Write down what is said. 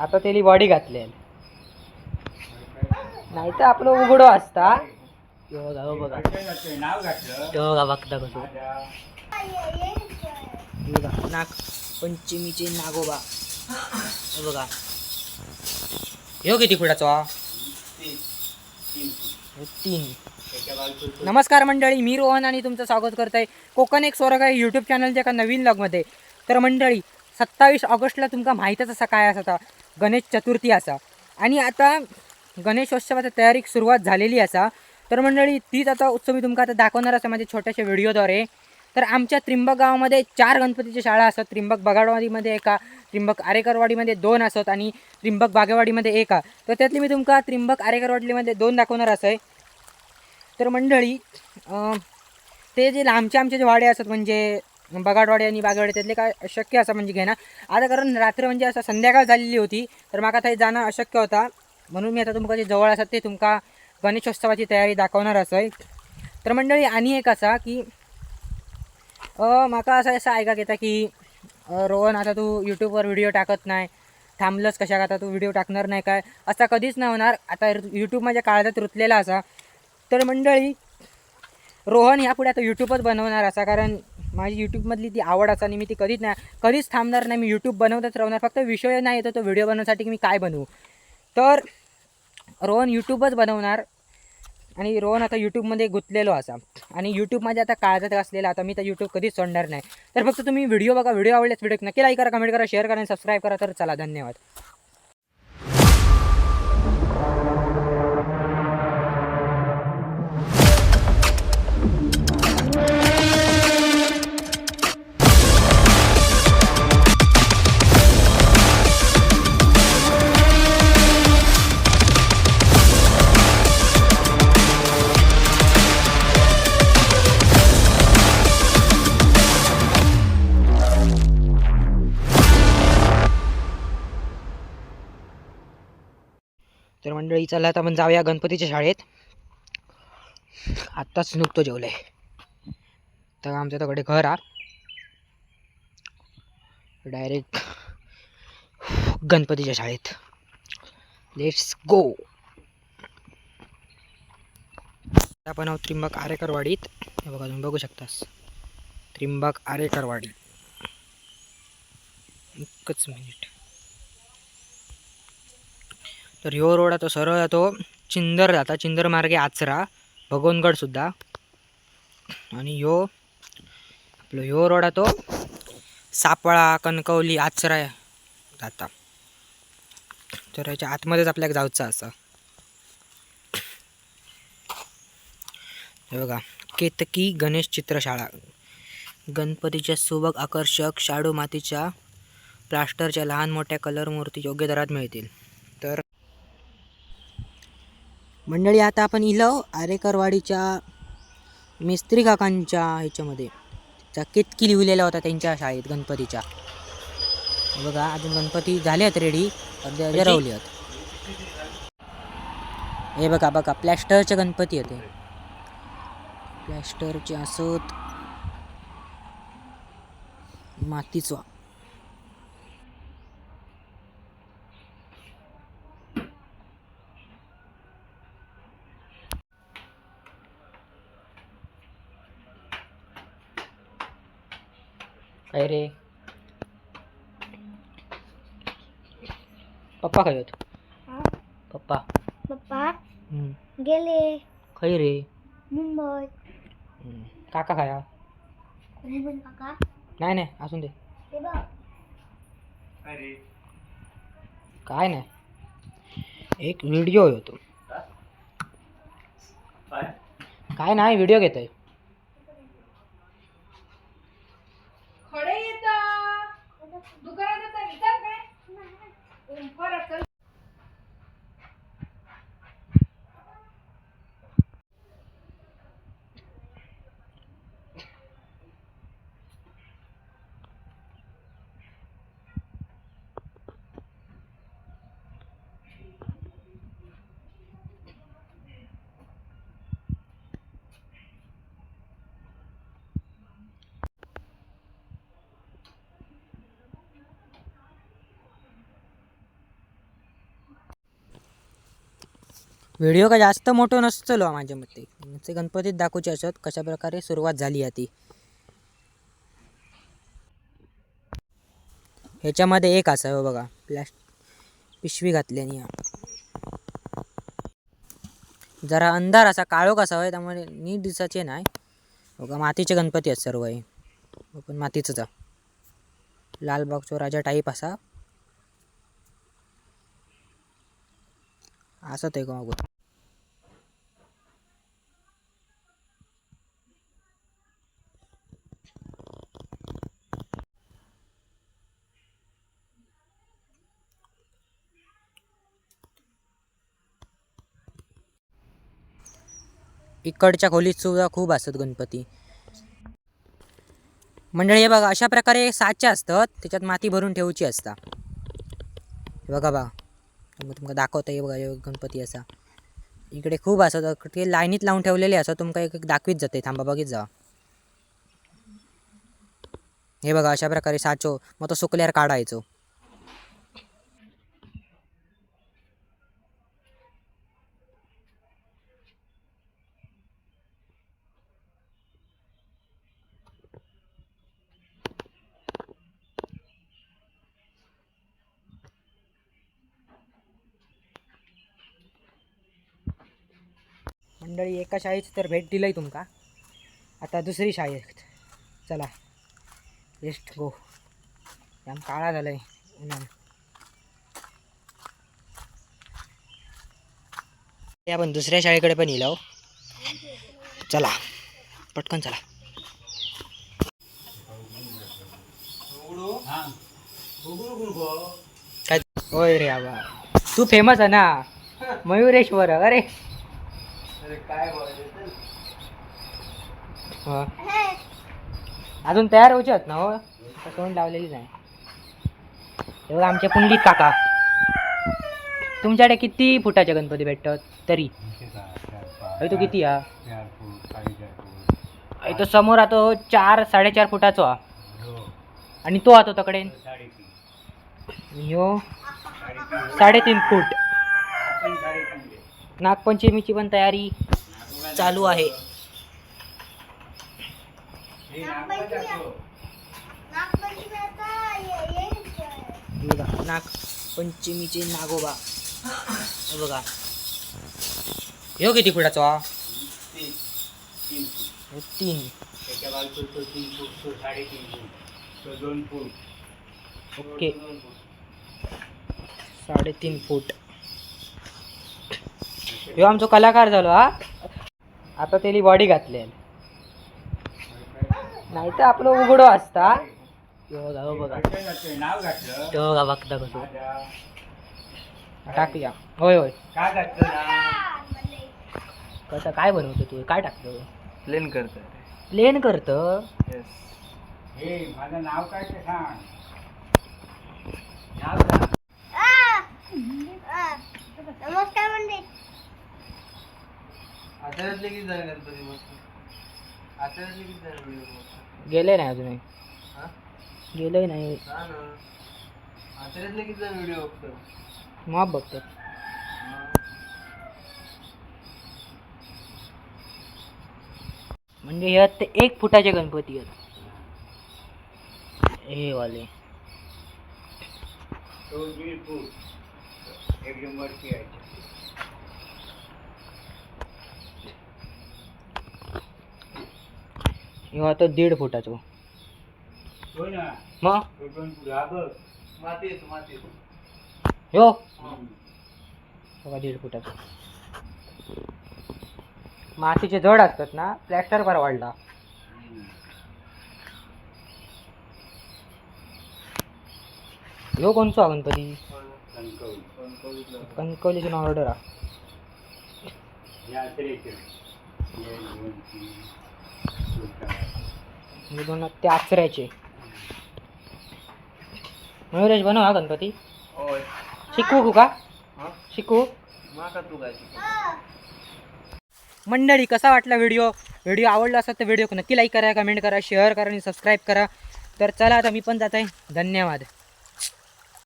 आता त्याली बॉडी घातले. नाही तर आपलं उघडो असता. बघा. बघा बघा बघता बघा. नाग पंचमीचे नागोबा. बघा. यो किती फुटाचा? तीन. नमस्कार मंडळी मी रोहन आणि तुमचं स्वागत करत आहे कोकण एक स्वर्ग आहे यूट्यूब चॅनलच्या एका नवीन लॉगमध्ये तर मंडळी सत्तावीस ऑगस्टला तुमका माहीतच असा काय असा गणेश चतुर्थी असा. आणि आता गणेशोत्सवाची तयारीक सुरुवात झालेली असा. तर मंडळी तीच आता उत्सव मी तुमका आता दाखवणार असा माझ्या छोट्याशा व्हिडिओद्वारे. तर आमच्या त्रिंबक गावामध्ये चार गणपतीच्या शाळा असतात त्रिंबक बगाडवाडीमध्ये एका त्रिंबक आरेकरवाडीमध्ये दोन असत आणि त्रिंबक बागेवाडीमध्ये एका. तर त्यातली मी तुमका त्रिंबक आरेकरवाडीमध्ये दोन दाखवणार असं. आहे तर मंडळी ते जे लांबचे आमचे जे वाडे असतात म्हणजे बगाडवाडे आणि बागेवाडे त्यातले काय अशक्य असं म्हणजे घेणं. आता कारण रात्र म्हणजे असं संध्याकाळ झालेली होती तर माका थंय जाणं अशक्य होता. म्हणून मी आता तुमका जे जवळ असतात ते तुमका गणेशोत्सवाची तयारी दाखवणार असं आहे तर मंडळी आणि एक असा की माका असं असं ऐका येता की रोहन आता तू यूट्यूबवर व्हिडिओ टाकत नाही. थांबलंच कशा आता तू व्हिडिओ टाकणार नाही काय? असा कधीच नाही होणार. आता यूट्यूब माझ्या काळजात रुतलेला असा. तर मंडळी रोहन ह्यापुढे आता यूट्यूबच बनवणार असा. कारण माझी यूट्यूबमधली ती आवड असा आणि मी ती कधीच नाही कधीच थांबणार नाही. मी यूट्यूब बनवतच राहणार. फक्त विषय नाही येतो तो व्हिडिओ बनवण्यासाठी की मी काय बनवू. तर रोहन यूट्यूबच बनवणार. आणि रोहन आता यूट्यूबमध्ये गुंतलेलो असा. आणि यूट्यूब माझ्या आता काळजात असलेला. आता मी तर यूट्यूब कधीच सोडणार नाही. तर फक्त तुम्ही व्हिडिओ बघा. व्हिडिओ आवडल्यास व्हिडिओ नक्की लाईक करा कमेंट करा शेअर करा आणि सबस्क्राईब करा. तर चला धन्यवाद. मंडळी चला आता आपण जाऊया गणपतीच्या शाळेत. आत्ताच नुकतो जेवलं. आहे तर आमच्या तकडे घर आ डायरेक्ट गणपतीच्या शाळेत. लेट्स गो आपण आहोत त्रिंबक आरेकरवाडीत. हे बघा तुम्ही बघू शकतास. त्रिंबक आरेकरवाडी. एकच मिनिट. तर ह्यो रोड तो सरळ जातो चिंदर जाता चिंदर मार्गे आचरा भगवनगड सुद्धा. आणि ह्यो आपलो ह्यो रोड तो सापळा कणकवली आचरा जाता तर याच्या आतमध्येच आपल्याला जाऊचं असं. हे बघा केतकी गणेश चित्रशाळा. गणपतीच्या सुबक आकर्षक शाडू मातीच्या प्लास्टरच्या लहान मोठ्या कलर मूर्ती योग्य दरात मिळतील तर मंडळी आता आपण इलो आरेकरवाडीच्या मिस्त्री काकांच्या ह्याच्यामध्ये. त्या केतकी लिहिलेला होता त्यांच्या शाळेत गणपतीच्या. बघा अजून गणपती झाले आहेत रेडी जरवले आहेत. हे बघा बघा प्लॅस्टरचे गणपती आहेत हे. प्लॅस्टरचे असत मातीचा. काय रे. पप्पा काय होत पप्पा. पप्पा? हम्म. गेले. खय रे. मुंबई. हम्म. काका खाया? काका. नाही नाही असून दे. ते बघ. अरे काय नाही. एक व्हिडिओ होतो. काय? काय नाही व्हिडिओ घेतोय. खडे व्हिडिओ का जास्त मोठं नसतलो माझ्या मते. ते गणपतीत दाखवचे असत कशा प्रकारे सुरुवात झाली आहे ती ह्याच्यामध्ये एक असावं हो बघा प्लॅस्ट पिशवी घातल्याने जरा अंधार असा काळोख कसा होय त्यामुळे नीट दिसायचे नाही. बघा मातीचे गणपती आहेत सर्व हे. पण मातीचंच लालबागचो राजा टाईप असा. असत आहे का इकडच्या खोलीत सुद्धा खूप असतात गणपती. मंडळी हे बघा अशा प्रकारे साचे असतात त्याच्यात माती भरून ठेवची असता. बघा बघा बा मग तुमका दाखवता हे बघा गणपती असा. इकडे खूप असत ते लाईनीत लावून ठेवलेले असं तुमका एक एक दाखवीत जाते थांबा बघित जा. हे बघा अशा प्रकारे साचो मग तो सुकल्यावर काढायचो. मंडळी एका शाळेची तर भेट दिलंय तुमका. आता दुसरी शाळेत चला. बेस्ट गो जाम काळा झालाय. उन्हानं ते आपण दुसऱ्या शाळेकडे पण येलो हो. चला. पटकन चला. काय? होय रे आबा तू फेमस आहे ना. मयुरेश्वर. अरे. हा. अजून तयार व्हायचे आहेत ना हो? आता तोंड लावलेली नाही. हे बघा आमचे पुंडलिक काका. तुमच्याकडे किती फुटाचे गणपती भेटतात? तरी. अरे तो किती हा? अरे तो समोर आता चार साडेचार फुटाचो हा. आणि तो आता तकडे साडेतीन ह्यो साडेतीन फूट. नागपंचमीची पण तयारी चालू आहे. हे ये-? हे नागपंचमीचे नागोबा. हे बघा. ह्यो किती फुटाचो? हा तीन तीन. फूट ह्यो तीन त्याच्या बाजूला तो तीन फूट तो साडेतीन फूट तो दोन फूट ओके दोन फूट. साडेतीन फूट ह्यो आमचो कलाकार झालो हा. आता त्याली बॉडी घातली नाही तर आपलं उघडो असता ह्यो बघा. बघा बघता कसो टाकूया. होय होय. कसं काय बनवतो तू? काय टाकतो? प्लेन करतोय प्लेन करतं? येस हे माझं नाव काय ते सांग! नमस्कार मंडळी. आचार्यातले किती झाले गणपती मस्त आचार्यातले किती झाले व्हिडिओ मस्त गेले नाही अजूनही हा? गेलंय नाही. हा ना. आचार्यातले किती झाले व्हिडिओ बघतो? मग बघतो. म्हणजे ह्यात ते एक फुटाचे गणपती आहेत. हे वाले. तो फूट. एकदम वरती यायचं ह्यो आता दीड फुटाचो मग हा ह्यो. बघा दीड फुटाचो मातीचे जड असतात ना प्लॅस्टर परवाडला हम्म. ह्यो कोणचो हा गणपती कणकवली. कणकवलीची ऑर्डर हा ते आचऱ्याचे. मयुरेश बनव हा गणपती. शिकवू का? शिकू मंडळी कसा वाटला व्हिडिओ? व्हिडिओ आवडला असेल तर व्हिडिओ नक्की लाईक करा कमेंट करा शेअर करा आणि सबस्क्राईब करा. तर चला आता मी पण जात आहे धन्यवाद.